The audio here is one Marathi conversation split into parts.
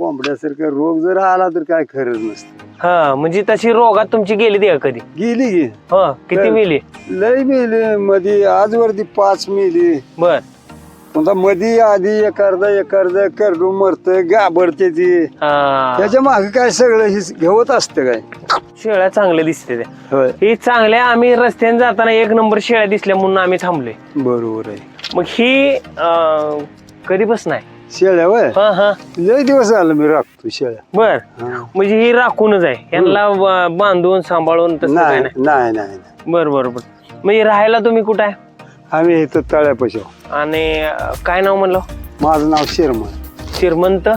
कोंबड्यासारखं रोग जर आला तर काय खरंच नसतं. हा म्हणजे तशी रोगात तुमची गेली ती का कधी? गेली गे हा किती मिली? लय मेली मध्ये आजवरती पाच मेली. बर. पुन्हा मध्ये आधी एखादा एखादा करडू मरत गाबडते ती. हा. त्याच्यामागे काय सगळं हे घेवत असतं काय? शेळ्या चांगल्या दिसते त्या. होय. ही चांगल्या आम्ही रस्त्याने जाताना एक नंबर शेळ्या दिसल्या म्हणून आम्ही थांबलोय. बरोबर आहे. मग ही अं, कधीपासून आहे? शेळ्या वय? हा हा. लय दिवस झालं मी राखतो शेळ्या. बर. हा. म्हणजे ही राखूनच आहे. यांना ब- बांधून सांभाळून तसं काय नाही नाही. नाही नाही नाही. बर बर बर. म्हणजे राहायला तुम्ही कुठं आहे? आम्ही इथं तळ्यापाशी. आणि अं, काय नाव म्हणलं? माझं नाव शिरमल. श्रीमंत?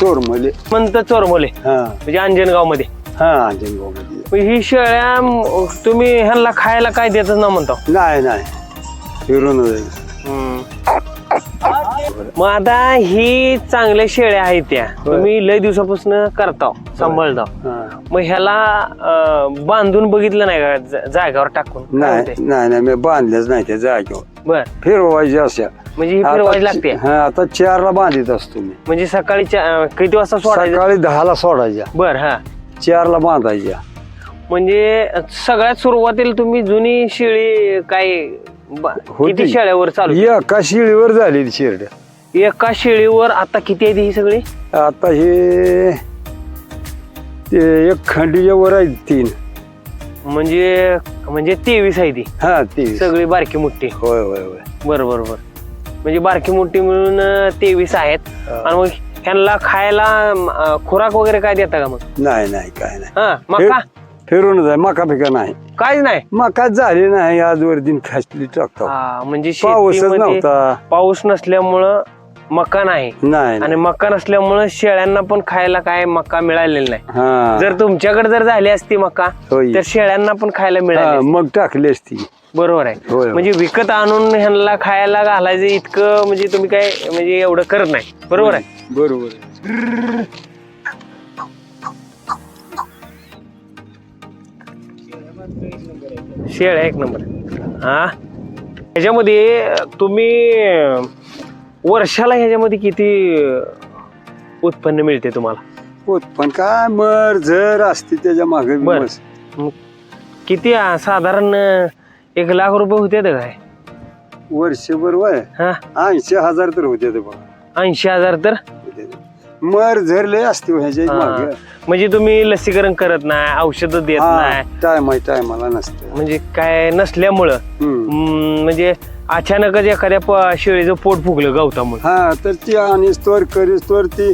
चोरमले. मंत चोरमोले. हा. म्हणजे अंजनगावमध्ये हा अंजनगावमध्ये ही शेळ्या म, तुम्ही ह्यांना खायला काय देतच ना म्हणतो? नाही नाही. फिरून जाईल मग आता ही चांगल्या शेळ्या आहेत त्या. होय. तुम्ही लय दिवसापासून करता सांभाळता हा. मग ह्याला अं, बांधून बघितलं नाही का? ज- जागेवर टाकून? काय नाही? नाही नाही मी बांधल्याच नाही त्या जागेवर. बर. फिरवायचे अशा म्हणजे ही आता फिरवायची लागते? हा आता चारला बांधित असतो मी. म्हणजे सकाळी चा- अं, किती वाजता सोडायचं? सकाळी दहाला सोडायच्या. बर हा. चारला बांधायच्या. म्हणजे सगळ्यात सुरुवातीला तुम्ही जुनी शेळी काय ब- होती. किती शेळ्यावर चालू एका शिळीवर झाली शिरड. एका शेळीवर आता किती आहे ही सगळी? आता हे ते एक खंडीच्या वर आहे तीन. म्हणजे म्हणजे तेवीस आहे ती. हा ती सगळी बारकी मोठी. होय होय होय. बर बर बर. म्हणजे बारकी मोठी मिळून तेवीस आहेत. हा. आणि मग ह्यांना खायला अं, खुराक वगैरे काय देता का मग? नाही नाही काय नाही. हा मका? फिरून जाय मका पिका नाही. काहीच नाही? मका झाली नाही आजवर दिन खासली टाकतो. हा, म्हणजे पाऊसच शेतीमध्ये नव्हता. पाऊस नसल्यामुळं मका नाही. नाही. आणि मका नसल्यामुळं शेळ्यांना पण खायला काय मका मिळालेला नाही. हा. जर तुमच्याकडे जर झाली असती मका होय. तर शेळ्यांना पण खायला हा, मिळाली मग टाकली असती. बरोबर होय, आहे. होय. म्हणजे विकत आणून ह्यांना खायला घालायचं इतकं म्हणजे तुम्ही काय म्हणजे एवढं करत नाही. बरोबर आहे. बरोबर शेळ एक नंबर. हा. ह्याच्यामध्ये तुम्ही वर्षाला ह्याच्यामध्ये किती उत्पन्न मिळते तुम्हाला? पण काय मर झर असते त्याच्यामागे बर. बस मग किती साधारण अं, एक लाख रुपये होते काय? वर्षभर वय? हा. ऐंशी हजार तर होते ते बघा. ऐंशी हजार तर. मर झर लय असते ह्याच्या. मागे. म्हणजे तुम्ही लसीकरण करत नाही औषधं देत नाही. टायम आहे टायमाला नसतं. म्हणजे काय नसल्यामुळं. हम्म. म्हणजे अचानकच एखाद्या प- शेळीचं पोट फुगलं गवतामुळे. हा तर ती आणि स्टोर करी स्टोर ती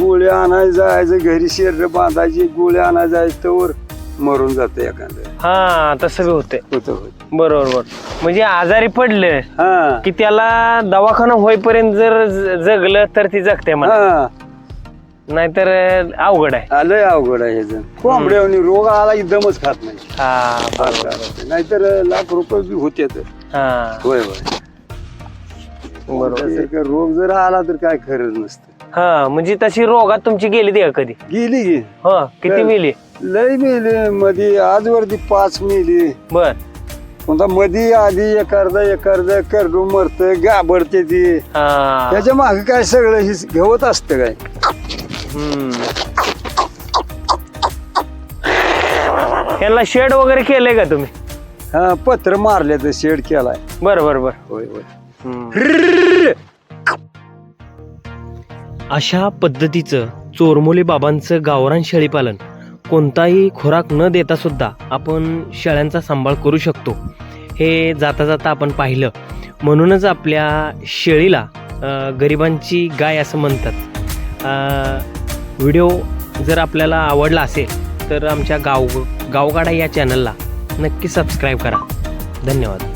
गोळ्या आणायला जायचं घरी शेर बांधायची गोळ्या आणायला जायचं तर मरून जाते एखादं. हा तसं बी होतंय. होतं होतं. बरोबर बरोबर. म्हणजे आजारी पडलं हा. की त्याला दवाखाना होईपर्यंत जर ज- जगलं तर ती जगते हा. नाहीतर अं, अवघड आहे. आलंय अवघड आहे ह्याचं कोंबड्यावनी रोग आला एकदमच खात नाही. हा बरोबर. नाहीतर लाख रुपये बी होते हा. होय होय. बरोबर. रोग जर आला तर काय खरंच नसतं. हा म्हणजे तशी रोगात तुमची गेली ती का कधी? गेली गे हा किती मिली? लय मेली. मध्ये आजवरती पाच मेली. बर. पुन्हा मध्ये आधी एखादा एखादा करडू मरत गाबडते ती. हा. त्याच्यामागे काय सगळं हे घेवत असतं काय. यांना शेड वगैरे केलंय का तुम्ही? हा पत्र मारले तर शेड केलाय. बर बर बर. होय होय. अशा पद्धतीचं चोरमोली बाबांचं गावरान शेळीपालन कोणताही खुराक न देता सुद्धा आपण शेळ्यांचा सांभाळ करू शकतो. हे जाता जाता आपण पाहिलं. म्हणूनच आपल्या शेळीला गरिबांची गाय असं म्हणतात. व्हिडिओ जर आपल्याला आवडला असेल तर आमच्या गाव गावगाडा या चॅनलला नक्की सबस्क्राईब करा. धन्यवाद.